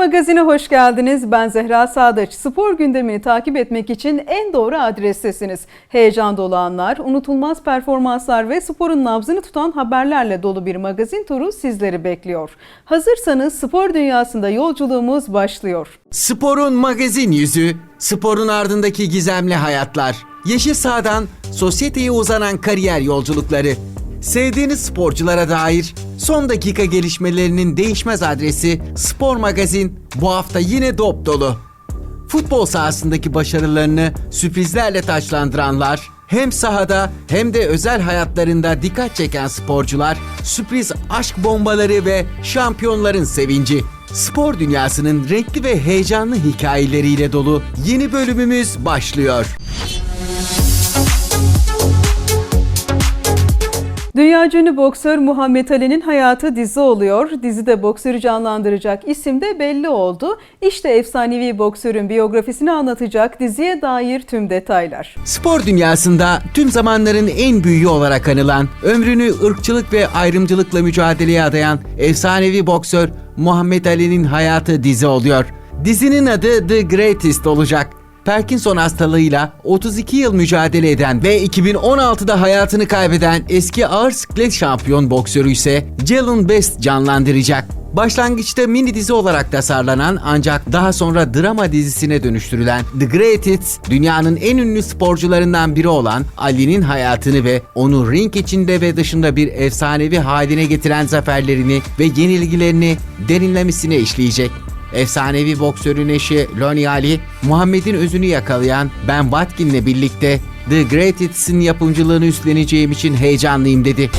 Magazin'e hoş geldiniz. Ben Zehra Sadıç. Spor gündemini takip etmek için en doğru adrestesiniz. Heyecan dolu anlar, unutulmaz performanslar ve sporun nabzını tutan haberlerle dolu bir magazin turu sizleri bekliyor. Hazırsanız spor dünyasında yolculuğumuz başlıyor. Sporun magazin yüzü, sporun ardındaki gizemli hayatlar. Yeşil sahadan sosyeteye uzanan kariyer yolculukları. Sevdiğiniz sporculara dair son dakika gelişmelerinin değişmez adresi Spor Magazin bu hafta yine dop dolu. Futbol sahasındaki başarılarını sürprizlerle taçlandıranlar, hem sahada hem de özel hayatlarında dikkat çeken sporcular, sürpriz aşk bombaları ve şampiyonların sevinci. Spor dünyasının renkli ve heyecanlı hikayeleriyle dolu yeni bölümümüz başlıyor. Dünya ünlü boksör Muhammed Ali'nin hayatı dizi oluyor. Dizide boksörü canlandıracak isim de belli oldu. İşte efsanevi boksörün biyografisini anlatacak diziye dair tüm detaylar. Spor dünyasında tüm zamanların en büyüğü olarak anılan, ömrünü ırkçılık ve ayrımcılıkla mücadeleye adayan efsanevi boksör Muhammed Ali'nin hayatı dizi oluyor. Dizinin adı The Greatest olacak. Parkinson hastalığıyla 32 yıl mücadele eden ve 2016'da hayatını kaybeden eski ağır siklet şampiyon boksörü ise Jalen Best canlandıracak. Başlangıçta mini dizi olarak tasarlanan ancak daha sonra drama dizisine dönüştürülen The Greatest, dünyanın en ünlü sporcularından biri olan Ali'nin hayatını ve onu ring içinde ve dışında bir efsanevi haline getiren zaferlerini ve yenilgilerini derinlemesine işleyecek. Efsanevi boksörün eşi Lonnie Ali, Muhammed'in özünü yakalayan Ben Watkin'le birlikte The Greatest'in yapımcılığını üstleneceğim için heyecanlıyım dedi.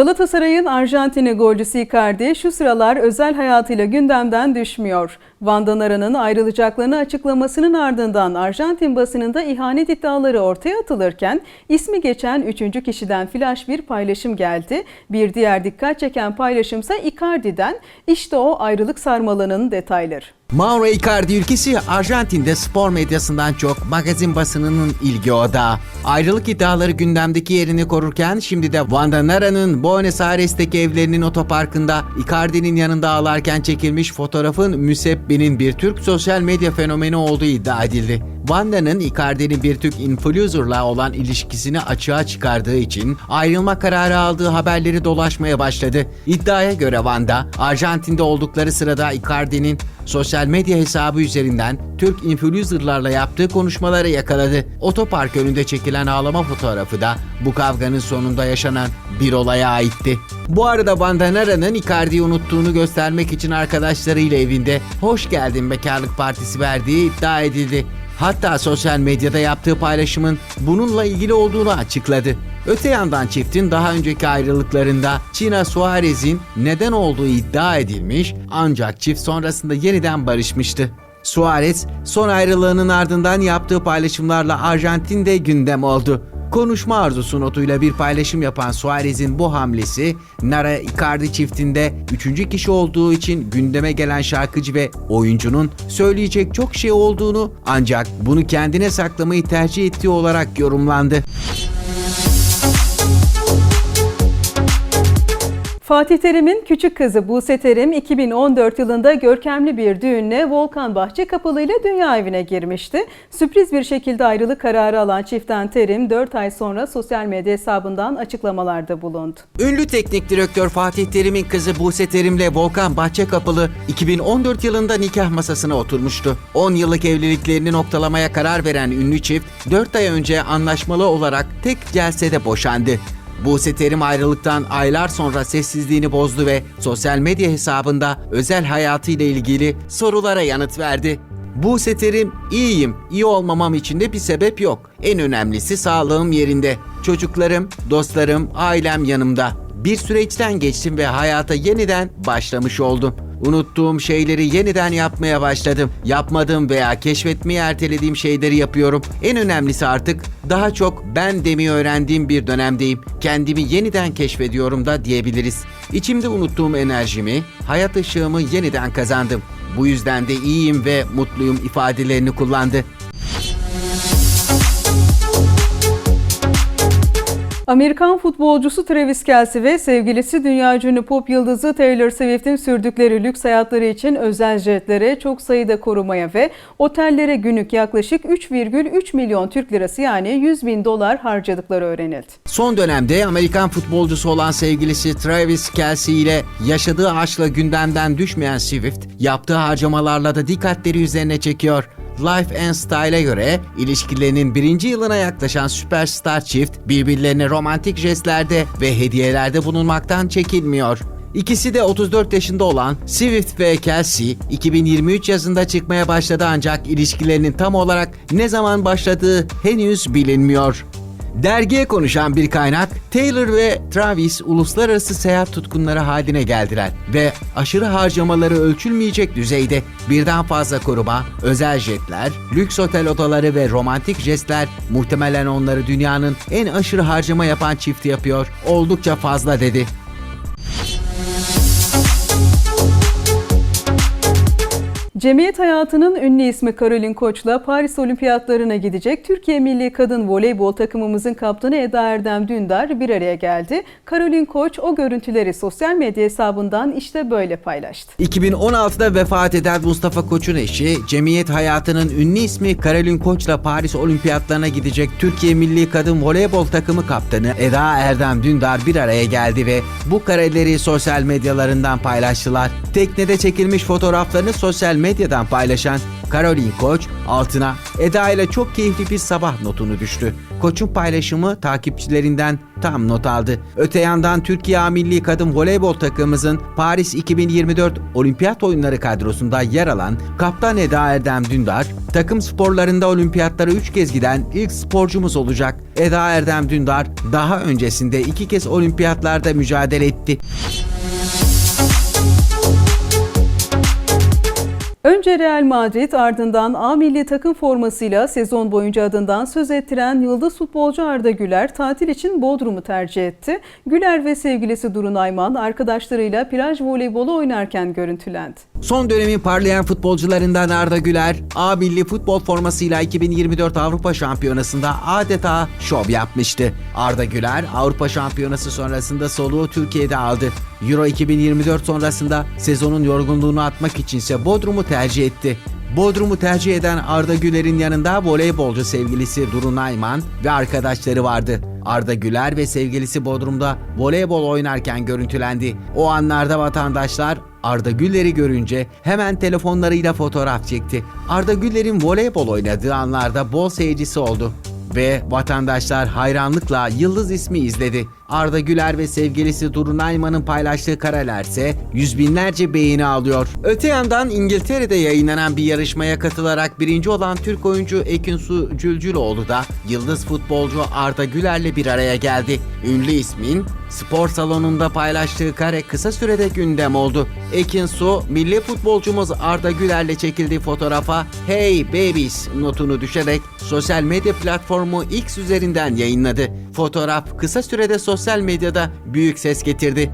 Go Galatasaray'ın Arjantinli golcüsü Icardi şu sıralar özel hayatıyla gündemden düşmüyor. Van Danara'nın ayrılacaklarını açıklamasının ardından Arjantin basınında ihanet iddiaları ortaya atılırken ismi geçen üçüncü kişiden flash bir paylaşım geldi. Bir diğer dikkat çeken paylaşımsa Icardi'den işte o ayrılık sarmalının detayları. Mauro Icardi ülkesi Arjantin'de spor medyasından çok magazin basınının ilgi odağı. Ayrılık iddiaları gündemdeki yerini korurken şimdi de Vandanara'nın Buenos Aires'teki evlerinin otoparkında Icardi'nin yanında ağlarken çekilmiş fotoğrafın müsebbenin bir Türk sosyal medya fenomeni olduğu iddia edildi. Vanda'nın Icardi'nin bir Türk influencer'la olan ilişkisini açığa çıkardığı için ayrılma kararı aldığı haberleri dolaşmaya başladı. İddiaya göre Vanda, Arjantin'de oldukları sırada Icardi'nin sosyal medya hesabı üzerinden Türk influencer'larla yaptığı konuşmaları yakaladı. Otopark önünde çekilen ağlama fotoğrafı da bu kavganın sonunda yaşanan bir olaya aitti. Bu arada Vandanara'nın Icardi'yi unuttuğunu göstermek için arkadaşlarıyla evinde hoş geldin bekarlık partisi verdiği iddia edildi. Hatta sosyal medyada yaptığı paylaşımın bununla ilgili olduğunu açıkladı. Öte yandan çiftin daha önceki ayrılıklarında China Suarez'in neden olduğu iddia edilmiş ancak çift sonrasında yeniden barışmıştı. Suarez son ayrılığının ardından yaptığı paylaşımlarla Arjantin'de gündem oldu. Konuşma arzusu notuyla bir paylaşım yapan Suarez'in bu hamlesi Nara Icardi çiftinde üçüncü kişi olduğu için gündeme gelen şarkıcı ve oyuncunun söyleyecek çok şey olduğunu ancak bunu kendine saklamayı tercih ettiği olarak yorumlandı. Fatih Terim'in küçük kızı Buse Terim 2014 yılında görkemli bir düğünle Volkan Bahçekapalı ile dünya evine girmişti. Sürpriz bir şekilde ayrılık kararı alan çiftten Terim 4 ay sonra sosyal medya hesabından açıklamalarda bulundu. Ünlü teknik direktör Fatih Terim'in kızı Buse Terim'le Volkan Bahçekapılı 2014 yılında nikah masasına oturmuştu. 10 yıllık evliliklerini noktalamaya karar veren ünlü çift 4 ay önce anlaşmalı olarak tek celsede boşandı. Buse Terim ayrılıktan aylar sonra sessizliğini bozdu ve sosyal medya hesabında özel hayatıyla ilgili sorulara yanıt verdi. Buse Terim, iyiyim, iyi olmamam için de bir sebep yok. En önemlisi sağlığım yerinde. Çocuklarım, dostlarım, ailem yanımda. Bir süreçten geçtim ve hayata yeniden başlamış oldum. Unuttuğum şeyleri yeniden yapmaya başladım. Yapmadığım veya keşfetmeyi ertelediğim şeyleri yapıyorum. En önemlisi artık daha çok ben demeyi öğrendiğim bir dönemdeyim. Kendimi yeniden keşfediyorum da diyebiliriz. İçimde unuttuğum enerjimi, hayat ışığımı yeniden kazandım. Bu yüzden de iyiyim ve mutluyum ifadelerini kullandı. Amerikan futbolcusu Travis Kelce ve sevgilisi dünya ünlü pop yıldızı Taylor Swift'in sürdükleri lüks hayatları için özel jetlere, çok sayıda korumaya ve otellere günlük yaklaşık 3,3 milyon Türk lirası yani 100 bin dolar harcadıkları öğrenildi. Son dönemde Amerikan futbolcusu olan sevgilisi Travis Kelce ile yaşadığı aşkla gündemden düşmeyen Swift, yaptığı harcamalarla da dikkatleri üzerine çekiyor. Life and Style'a göre ilişkilerinin birinci yılına yaklaşan süperstar çift birbirlerine romantik jestlerde ve hediyelerde bulunmaktan çekinmiyor. İkisi de 34 yaşında olan Swift ve Kelsey 2023 yazında çıkmaya başladı ancak ilişkilerinin tam olarak ne zaman başladığı henüz bilinmiyor. Dergiye konuşan bir kaynak, Taylor ve Travis uluslararası seyahat tutkunları haline geldiler ve aşırı harcamaları ölçülmeyecek düzeyde birden fazla koruma, özel jetler, lüks otel odaları ve romantik jestler muhtemelen onları dünyanın en aşırı harcama yapan çifti yapıyor. Oldukça fazla dedi. Cemiyet hayatının ünlü ismi Karolin Koç'la Paris Olimpiyatlarına gidecek Türkiye Milli Kadın Voleybol takımımızın kaptanı Eda Erdem Dündar bir araya geldi. Karolin Koç o görüntüleri sosyal medya hesabından işte böyle paylaştı. 2016'da vefat eden Mustafa Koç'un eşi, cemiyet hayatının ünlü ismi Karolin Koç'la Paris Olimpiyatlarına gidecek Türkiye Milli Kadın Voleybol takımı kaptanı Eda Erdem Dündar bir araya geldi ve bu kareleri sosyal medyalarından paylaştılar. Teknede çekilmiş fotoğraflarını sosyal medyadan paylaşan Karolin Koç altına Eda ile çok keyifli bir sabah notunu düştü. Koç'un paylaşımı takipçilerinden tam not aldı. Öte yandan Türkiye Milli Kadın Voleybol takımımızın Paris 2024 Olimpiyat Oyunları kadrosunda yer alan Kaptan Eda Erdem Dündar, takım sporlarında olimpiyatlara 3 kez giden ilk sporcumuz olacak. Eda Erdem Dündar daha öncesinde iki kez olimpiyatlarda mücadele etti. Önce Real Madrid ardından A milli takım formasıyla sezon boyunca adından söz ettiren yıldız futbolcu Arda Güler tatil için Bodrum'u tercih etti. Güler ve sevgilisi Durun Ayman arkadaşlarıyla plaj voleybolu oynarken görüntülendi. Son dönemin parlayan futbolcularından Arda Güler, A milli futbol formasıyla 2024 Avrupa Şampiyonası'nda adeta şov yapmıştı. Arda Güler, Avrupa Şampiyonası sonrasında soluğu Türkiye'de aldı. Euro 2024 sonrasında sezonun yorgunluğunu atmak içinse Bodrum'u tercih etti. Bodrum'u tercih eden Arda Güler'in yanında voleybolcu sevgilisi Durun Ayman ve arkadaşları vardı. Arda Güler ve sevgilisi Bodrum'da voleybol oynarken görüntülendi. O anlarda vatandaşlar Arda Güler'i görünce hemen telefonlarıyla fotoğraf çekti. Arda Güler'in voleybol oynadığı anlarda bol seyircisi oldu ve vatandaşlar hayranlıkla Yıldız ismi izledi. Arda Güler ve sevgilisi Durun Ayman'ın paylaştığı karelerse yüz binlerce beğeni alıyor. Öte yandan İngiltere'de yayınlanan bir yarışmaya katılarak birinci olan Türk oyuncu Ekinsu Cülcüloğlu da Yıldız futbolcu Arda Güler'le bir araya geldi. Ünlü ismin spor salonunda paylaştığı kare kısa sürede gündem oldu. Ekinsu, milli futbolcumuz Arda Güler'le çekildiği fotoğrafa Hey Babies notunu düşerek sosyal medya platformu X üzerinden yayınladı. Fotoğraf kısa sürede sosyal medyada büyük ses getirdi.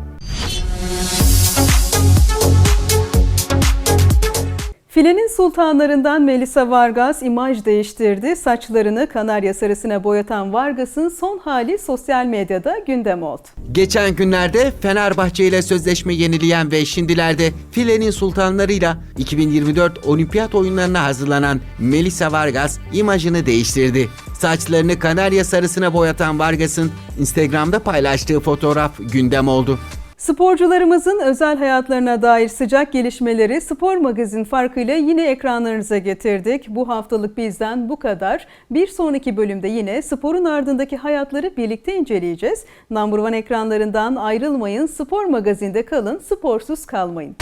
Filenin sultanlarından Melisa Vargas imaj değiştirdi. Saçlarını kanarya sarısına boyatan Vargas'ın son hali sosyal medyada gündem oldu. Geçen günlerde Fenerbahçe ile sözleşme yenileyen ve şimdilerde filenin sultanlarıyla 2024 olimpiyat oyunlarına hazırlanan Melisa Vargas imajını değiştirdi. Saçlarını kanarya sarısına boyatan Vargas'ın Instagram'da paylaştığı fotoğraf gündem oldu. Sporcularımızın özel hayatlarına dair sıcak gelişmeleri Spor Magazin farkıyla yine ekranlarınıza getirdik. Bu haftalık bizden bu kadar. Bir sonraki bölümde yine sporun ardındaki hayatları birlikte inceleyeceğiz. Number One ekranlarından ayrılmayın. Spor Magazin'de kalın, sporsuz kalmayın.